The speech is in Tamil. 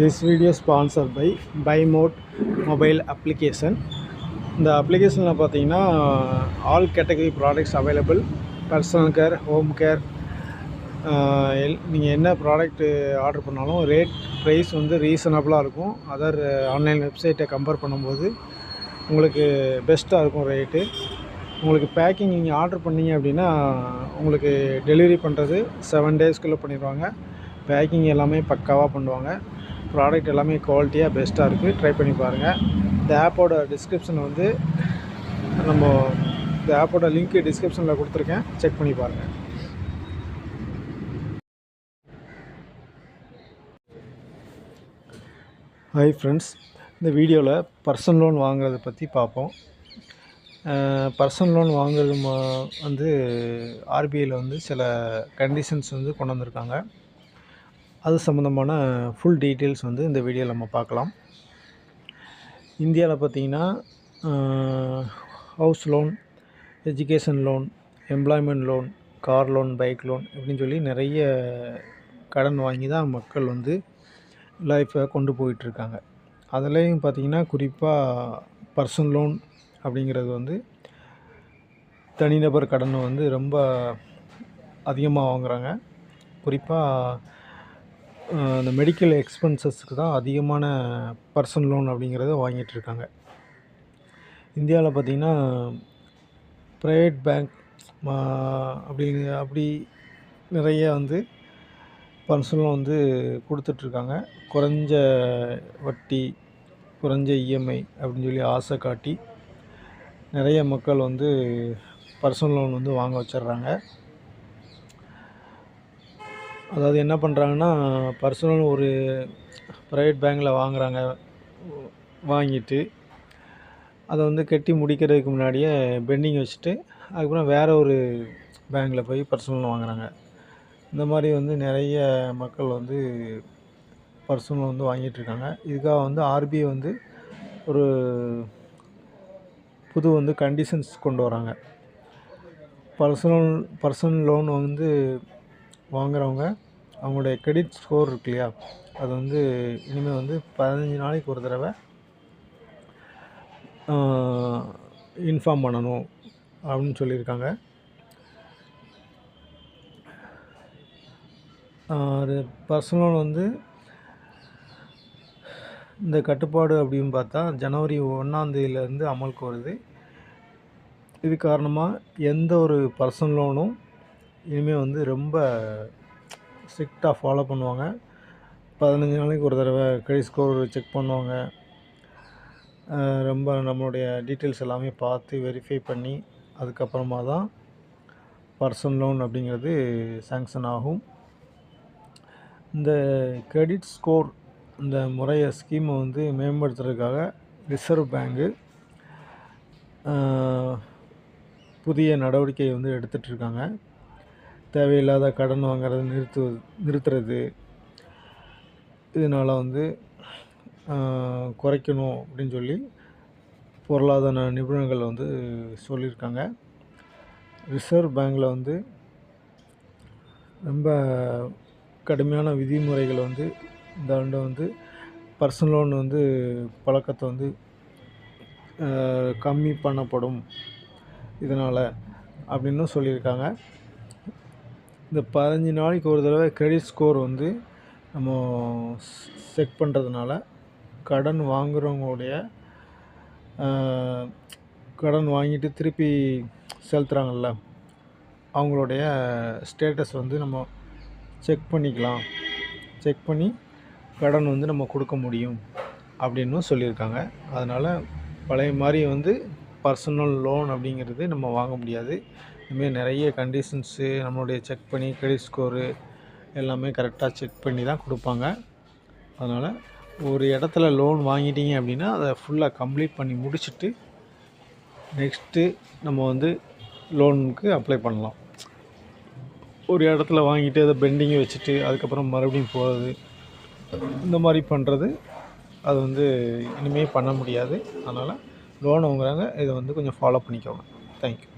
This video sponsor by by mode mobile application இந்த அப்ளிகேஷனில் பார்த்தீங்கன்னா all category products available personal care home care all நீங்கள் என்ன ப்ராடக்ட்டு ஆர்டர் பண்ணாலும் ரேட் ப்ரைஸ் வந்து ரீசனபிளாக இருக்கும். அதர் ஆன்லைன் வெப்சைட்டை கம்பேர் பண்ணும்போது உங்களுக்கு பெஸ்ட்டாக இருக்கும் ரேட்டு உங்களுக்கு பேக்கிங் நீங்கள் ஆர்டர் பண்ணீங்க அப்படின்னா உங்களுக்கு டெலிவரி பண்ணுறது செவன் டேஸ்க்குள்ளே பண்ணிடுவாங்க. பேக்கிங் எல்லாமே பக்காவாக பண்ணுவாங்க. ப்ராடக்ட் எல்லாமே குவாலிட்டியாக பெஸ்ட்டாக இருக்குது ட்ரை பண்ணி பாருங்கள் இந்த ஆப்போட டிஸ்கிரிப்ஷன் வந்து நம்ம இந்த ஆப்போட லிங்க்கு டிஸ்கிரிப்ஷனில் கொடுத்துருக்கேன். செக் பண்ணி பாருங்கள் ஹாய் ஃப்ரெண்ட்ஸ் இந்த வீடியோவில் பர்சனல் லோன் வாங்குறத பற்றி பார்ப்போம் பர்சனல் லோன் வாங்குறது வந்து ஆர்பிஐயில் வந்து சில கண்டிஷன்ஸ் வந்து கொண்டு வந்திருக்காங்க. அது சம்மந்தமான ஃபுல் டீட்டெயில்ஸ் வந்து இந்த வீடியோவில் நம்ம பார்க்கலாம். இந்தியாவில் பார்த்தீங்கன்னா house loan education loan employment loan car loan bike loan அப்படின்னு சொல்லி நிறைய கடன் வாங்கி தான் மக்கள் வந்து லைஃப்பை கொண்டு போயிட்டுருக்காங்க அதுலேயும் பார்த்தீங்கன்னா குறிப்பாக பர்சனல் லோன் அப்படிங்கிறது வந்து தனிநபர் கடனை வந்து ரொம்ப அதிகமாக வாங்குறாங்க. குறிப்பாக அந்த மெடிக்கல் எக்ஸ்பென்சஸ்க்கு தான் அதிகமான பர்சனல் லோன் அப்படிங்கிறத வாங்கிட்டு இருக்காங்க. இந்தியாவில் பார்த்திங்கன்னா ப்ரைவேட் பேங்க் அப்படி அப்படி நிறைய வந்து பர்சனல் லோன் வந்து கொடுத்துட்ருக்காங்க குறைஞ்ச வட்டி குறைஞ்ச இஎம்ஐ அப்படின்னு சொல்லி ஆசை காட்டி நிறைய மக்கள் வந்து பர்சனல் லோன் வந்து வாங்க வச்சிடுறாங்க. அதாவது என்ன பண்ணுறாங்கன்னா பர்சனல் ஒரு ப்ரைவேட் பேங்க்கில் வாங்குறாங்க. வாங்கிட்டு அதை வந்து கட்டி முடிக்கிறதுக்கு முன்னாடியே பெண்டிங் வச்சுட்டு அதுக்கப்புறம் வேறு ஒரு பேங்க்கில் போய் பர்சனல் வாங்குகிறாங்க இந்த மாதிரி வந்து நிறைய மக்கள் வந்து பர்சனல் வந்து வாங்கிட்டுருக்காங்க இதுக்காக வந்து ஆர்பிஐ வந்து ஒரு புது வந்து கண்டிஷன்ஸ் கொண்டு வராங்க. பர்சனல் பர்சனல் லோன் வந்து வாங்குறவங்க அவங்களுடைய கிரெடிட் ஸ்கோர் இருக்கு இல்லையா? அது வந்து இனிமேல் வந்து பதினஞ்சு நாளைக்கு ஒரு தடவை இன்ஃபார்ம் பண்ணணும் அப்படின்னு சொல்லியிருக்காங்க. ஒரு பர்சனல் வந்து இந்த கட்டுப்பாடு அப்படின்னு பார்த்தா ஜனவரி ஒன்றாந்தேதியிலேருந்து அமலுக்கு வருது. இது காரணமாக எந்த ஒரு பர்சனல் லோனும் இனிமேல் வந்து ரொம்ப ஸ்ட்ரிக்டாக ஃபாலோ பண்ணுவாங்க. பதினஞ்சு நாளைக்கு ஒரு தடவை கிரெடிட் ஸ்கோர் செக் பண்ணுவாங்க. ரொம்ப நம்மளுடைய டீட்டெயில்ஸ் எல்லாமே பார்த்து வெரிஃபை பண்ணி அதுக்கப்புறமா தான் பர்சனல் லோன் அப்படிங்கிறது சேங்ஷன் ஆகும். இந்த கிரெடிட் ஸ்கோர் இந்த முறையை ஸ்கீமை வந்து மேம்படுத்துறதுக்காக ரிசர்வ் பேங்கு புதிய நடவடிக்கை வந்து எடுத்துகிட்ருக்காங்க தேவையில்லாத கடன் வாங்குறத நிறுத்து நிறுத்துறது. இதனால் வந்து குறைக்கணும் அப்படின்னு சொல்லி பொருளாதார நிபுணர்கள் வந்து சொல்லியிருக்காங்க. ரிசர்வ் பேங்கில் வந்து ரொம்ப கடுமையான விதிமுறைகளை வந்து இந்த ஆண்டு வந்து பர்சனல் லோன் வந்து பழக்கத்தை வந்து கம்மி பண்ணப்படும். இதனால் அப்படின்னும் சொல்லியிருக்காங்க. இந்த பதினஞ்சு நாளைக்கு ஒரு தடவை கிரெடிட் ஸ்கோர் வந்து நம்ம செக் பண்ணுறதுனால கடன் வாங்குறவங்களுடைய கடன் வாங்கிட்டு திருப்பி செலுத்துகிறாங்கல்ல அவங்களுடைய ஸ்டேட்டஸ் வந்து நம்ம செக் பண்ணிக்கலாம். செக் பண்ணி கடன் வந்து நம்ம கொடுக்க முடியும் அப்படின்னும் சொல்லியிருக்காங்க. அதனால் பழைய மாதிரி வந்து பர்சனல் லோன் அப்படிங்கிறது நம்ம வாங்க முடியாது. இதுமாரி நிறைய கண்டிஷன்ஸு நம்மளுடைய செக் பண்ணி கிரெடிட் ஸ்கோரு எல்லாமே கரெக்டாக செக் பண்ணி தான் கொடுப்பாங்க. அதனால் ஒரு இடத்துல லோன் வாங்கிட்டீங்க அப்படின்னா அதை ஃபுல்லாக கம்ப்ளீட் பண்ணி முடிச்சுட்டு நெக்ஸ்ட்டு நம்ம வந்து லோனுக்கு அப்ளை பண்ணலாம். ஒரு இடத்துல வாங்கிட்டு அதை பெண்டிங்கை வச்சுட்டு அதுக்கப்புறம் மறுபடியும் போகிறது இந்த மாதிரி பண்ணுறது அது வந்து இனிமேல் பண்ண முடியாது. அதனால் லோன் வாங்குறாங்க இதை வந்து கொஞ்சம் ஃபாலோ பண்ணிக்கோங்க. தேங்க்யூ